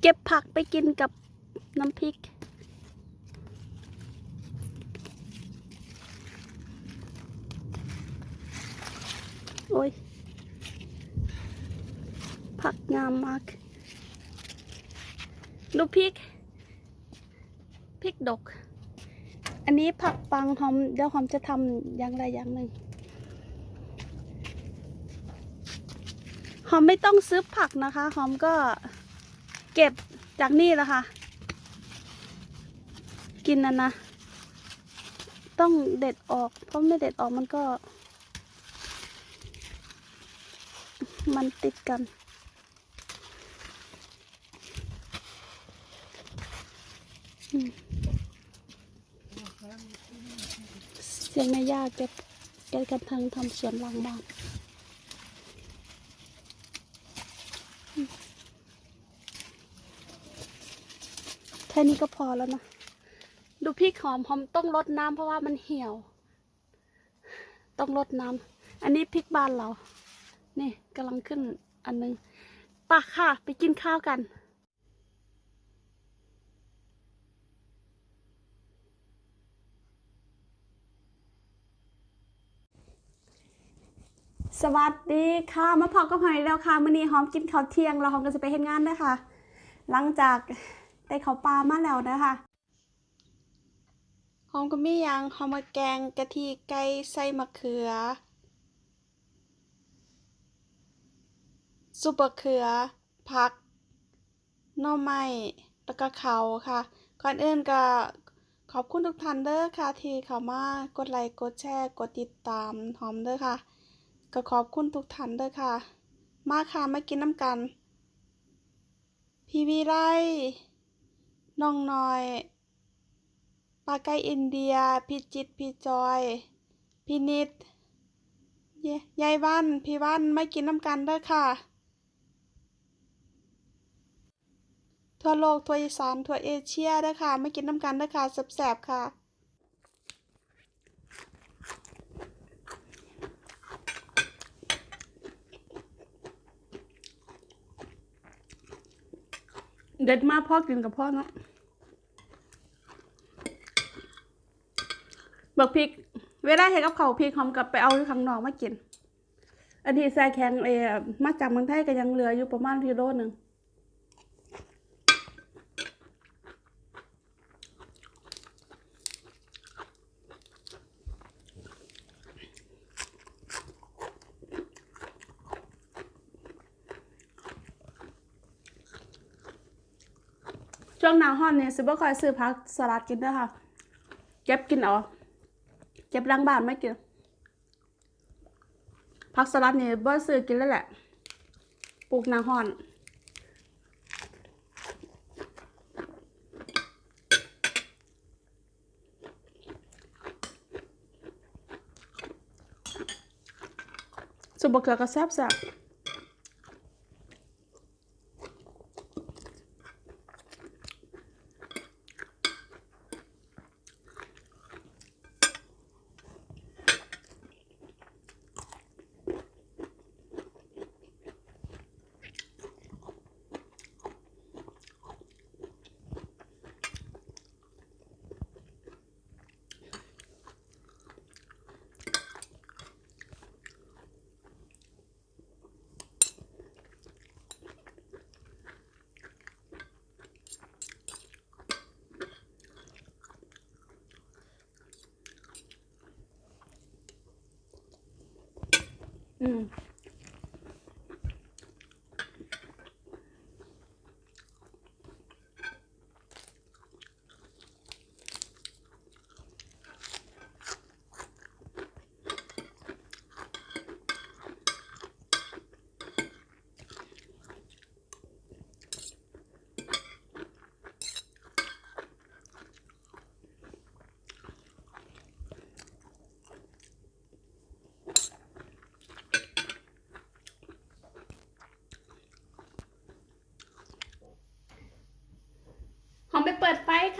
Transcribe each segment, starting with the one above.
เก็บผักไปกินกับน้ำพริก โอ้ย ผักงามมาก ดูพริก พริกดก อันนี้ผักปังหอมเดี๋ยวหอมจะทำอย่างไรอย่างหนึ่งหอมไม่ต้องซื้อผักนะคะ หอมก็ เก็บจากนี่แหละค่ะ กินนะนะ ต้องเด็ดออก เพราะไม่เด็ดออกมันก็ มันติดกัน เสียงแม่ย่าแกแกกำลังทำสวนหลังบ้าน ค่นี้ก็พอแล้วนะ ดูพริกหอมหอมต้องลดน้ำเพราะว่ามันเหี่ยว ต้องลดน้ำอันนี้พริกบ้านเรา นี่กำลังขึ้นอันนึงปะค่ะ ไปกินข้าวกันสวัสดีค่ะมาพอกับหอยแล้วค่ะมื้อนี้หอมกินข้าวเที่ยงแล้วหอมก็จะไปเฮ็ดงานนะคะหลังจาก ได้ข้าปลามาแล้วนะคะหอมก็มีย่างหอมมาแกงกะทิไก่ใส่มะเขือซุปมะเขือผักน่อไม้แล้วก็เขาค่ะ ก่อนอื่นก็ขอบคุณทุกท่านเด้อค่ะ ที่เข้ามากดไลค์กดแชร์กดติดตามหอมเด้อค่ะ ก็ขอบคุณทุกท่านเด้อค่ะ มาค่ะมากินน้ำกัน พี่วีไล น้องน้อยปลาไก่อินเดีย พี่จิต พี่จอย พี่นิดยายวัน พี่วันไม่กินน้ำกันเด้อค่ะ ทั่วโลก ทั่วอีสาน ทั่วเอเชียเด้อค่ะ ไม่กินน้ำกันเด้อค่ะแสบๆค่ะ เด็ดมากพ่อกินกับพ่อเนาะบักพริก เวลาเห็นกับเขาพริกหอมกลับไปเอาที่ข้างนอกมากิน อันที่แซ่แข็งเออมาจากเมืองไทยก็ยังเหลืออยู่ประมาณกิโลหนึ่ง ช่วงหนาวฮ้อนเนี่ยซื้อบ่ค่อยซื้อผักสลัดกินเด้อค่ะ เก็บกินเอาเก็บล้างบ้านไม่กินผักสลัดเนี่ยบ่ซื้อกินแล้วแหละปลูกหนาฮ้อนสุบะเกลือก็แซ่บแซ่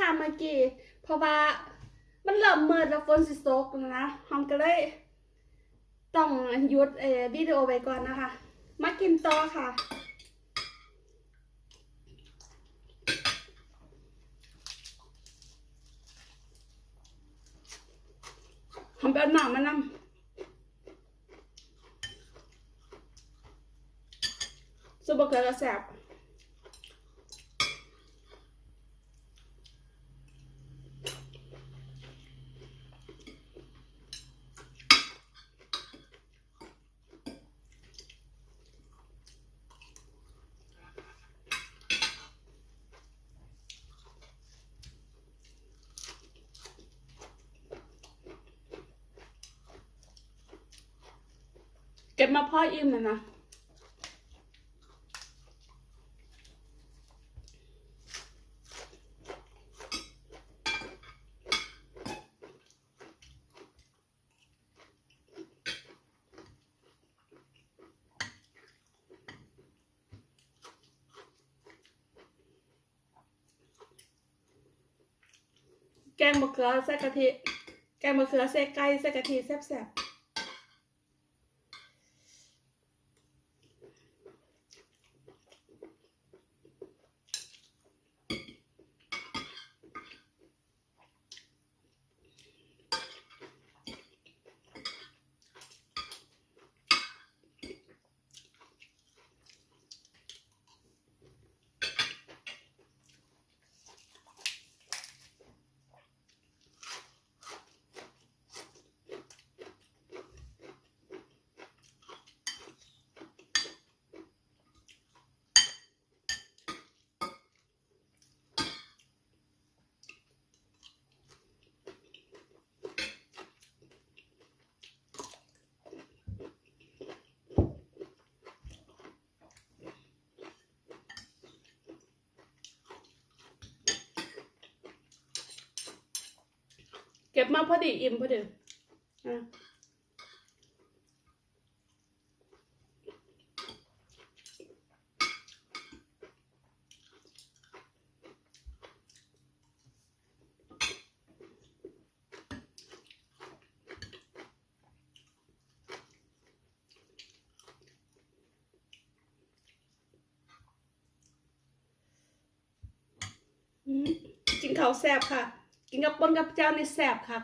าเมื่อกี้เพราะว่ามันเริ่มมืดแล้วฝนสิตกนะฮอมก็เลยต้องหยุดเอวิดีโอไปก่อนนะคะ มากินต่อค่ะหอมเป็นหนามานำ่ำสุบกระแสบ ก็บมาพ่ออิ่มเลยนะแกงมะเขือใส่กะทิ แกงมะเขือใส่ไก่ใส่กะทิแซ่บๆ ก็บมาพอดีอิ่มพอดีอะอืมกินข้าวแซ่บค่ะ กินกับปนกับเจ้านี่แซ่บครับ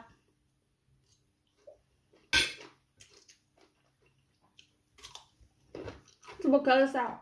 สมบูรณ์แล้วสาว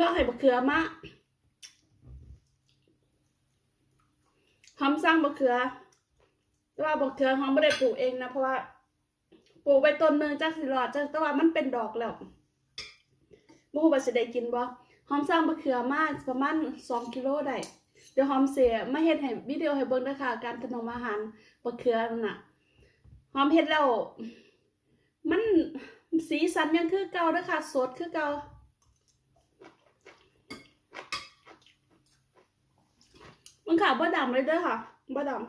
แล้วให้บะเขือมาหอมสร้างบะเขือแต่ว่าบะเขือหอมไม่ได้ปลูกเองนะเพราะว่าปลูกไว้ต้นหนึงจากสิรอดจากแต่ว่ามันเป็นดอกแล้วบ่ฮู้ว่าสิได้กินบ่หอมสร้างบะเขือมากประมาณ2กิโลได้เดี๋ยวหอมเสียไมาเฮ็ดให้วิดีโอให้เบิ่งด้อค่ะการถนอมอาหารบะเขือนั่นน่ะหอมเฮ็ดแล้วมันสีสันยังคือเก่าเด้อค่ะสดคือเก่า มันขาวบ่ดำเลยเด้อค่ะบ่ดำ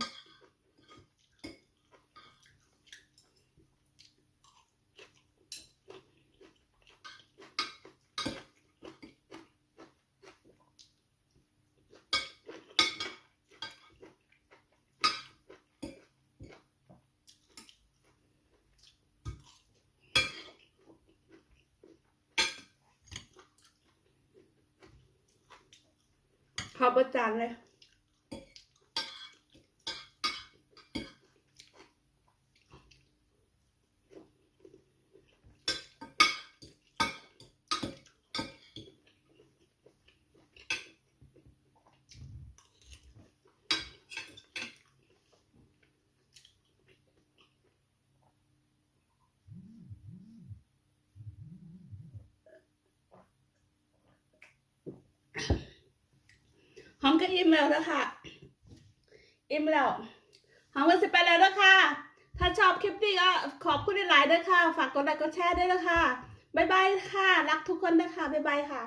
ขาวบ่จานเลย ห อิ่มแล้วนะคะอิ่มแล้วหอมก็สิไปแล้วนะคะถ้าชอบคลิปนี้ก็ขอบคุณหลายๆด้วยค่ะ ฝากกดไลค์กดแชร์ด้วยนะคะ บ๊ายบายค่ะ รักทุกคนนะคะ บ๊ายบายค่ะ